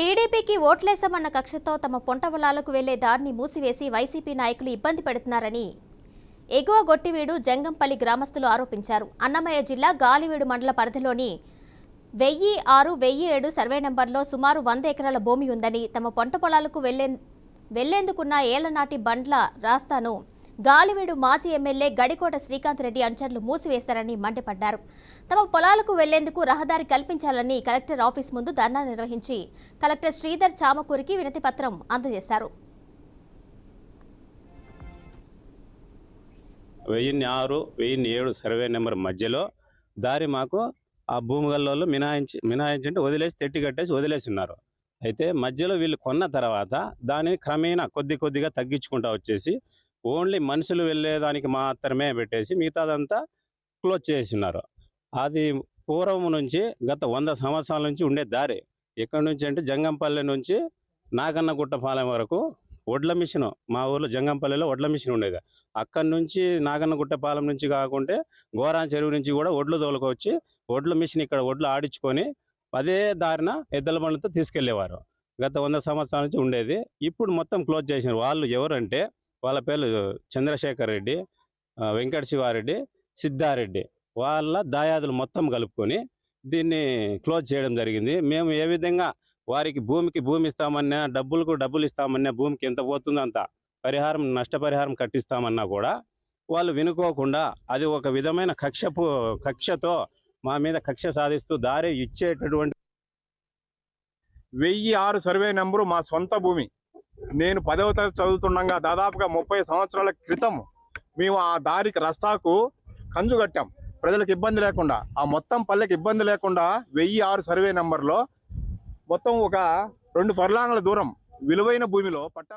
టీడీపీకి ఓట్లేసామన్న కక్షతో తమ పొంట పొలాలకు వెళ్ళే దారిని మూసివేసి వైసీపీ నాయకులు ఇబ్బంది పెడుతున్నారని ఎగువ గొట్టివీడు జంగంపల్లి గ్రామస్తులు ఆరోపించారు. అన్నమయ్య జిల్లా గాలివీడు మండల పరిధిలోని వెయ్యి ఆరు వెయ్యి ఏడు సర్వే నెంబర్లో సుమారు వంద ఎకరాల భూమి ఉందని తమ పొంట పొలాలకు వెళ్ళే వెళ్ళేందుకున్న ఏళ్ళనాటి బండ్ల రాస్తాను గాలివీడు మాజీ ఎమ్మెల్యే గడికోట శ్రీకాంత్ రెడ్డి అంచర్లు మూసివేశారని మండిపడ్డారు. తమ పొలాలకు వెళ్ళేందుకు రహదారి కల్పించాలని కలెక్టర్ ఆఫీస్ ముందు ధర్నా నిర్వహించి కలెక్టర్ శ్రీధర్ చామకూరికి వినతి పత్రం అందజేశారు. వెయ్యిన్ని ఆరు వెయ్యిన్ని ఏడు సర్వే నెంబర్ మధ్యలో దారి మాకు ఆ భూమిగల్లో మినహాయించి మినాయించి అంటే వదిలేసి తెట్టి కట్టేసి వదిలేసి ఉన్నారు అయితే మధ్యలో వీళ్ళు కొన్న తర్వాత దానిని క్రమేణా కొద్ది కొద్దిగా తగ్గించుకుంటా వచ్చేసి ఓన్లీ మనుషులు వెళ్ళేదానికి మాత్రమే పెట్టేసి మిగతాదంతా క్లోజ్ చేసి ఉన్నారు అది పూర్వం నుంచి గత వంద సంవత్సరాల నుంచి ఉండే దారి. ఎక్కడి నుంచి అంటే జంగంపల్లి నుంచి నాగన్నగుట్టపాలెం వరకు వడ్ల మిషన్ మా ఊర్లో జంగంపల్లిలో వడ్ల మిషన్ ఉండేది. అక్కడి నుంచి నాగన్నగుట్టపాలెం నుంచి కాకుంటే గోరాన్ చెరువు నుంచి కూడా ఒడ్లు తోలుకొచ్చి ఒడ్ల మిషన్ ఇక్కడ ఒడ్లు ఆడించుకొని అదే దారిన ఎద్దల బండ్లతో తీసుకెళ్ళేవారు గత వంద సంవత్సరాల నుంచి ఉండేది. ఇప్పుడు మొత్తం క్లోజ్ చేసిన వాళ్ళు ఎవరంటే వాళ్ళ పేర్లు చంద్రశేఖర్ రెడ్డి వెంకట శివారెడ్డి సిద్ధారెడ్డి. వాళ్ళ దాయాదులు మొత్తం కలుపుకొని దీన్ని క్లోజ్ చేయడం జరిగింది. మేము ఏ విధంగా వారికి భూమికి భూమి ఇస్తామన్నా డబ్బులకు డబ్బులు ఇస్తామన్నా భూమికి ఎంత పోతుందో అంత పరిహారం నష్టపరిహారం కట్టిస్తామన్నా కూడా వాళ్ళు వినుకోకుండా అది ఒక విధమైన కక్షపు కక్షతో మా మీద కక్ష సాధిస్తూ దారి ఇచ్చేటటువంటి వెయ్యి ఆరు సర్వే నెంబరు మా సొంత భూమి. నేను పదవ తరగతి చదువుతుండగా దాదాపుగా ముప్పై సంవత్సరాల క్రితం మేము ఆ దారికి రస్తాకు కంజు కట్టాం. ప్రజలకు ఇబ్బంది లేకుండా ఆ మొత్తం పల్లెకి ఇబ్బంది లేకుండా వెయ్యి ఆరు సర్వే నెంబర్లో మొత్తం ఒక రెండు ఫర్లాంగుల దూరం విలువైన భూమిలో పట్టా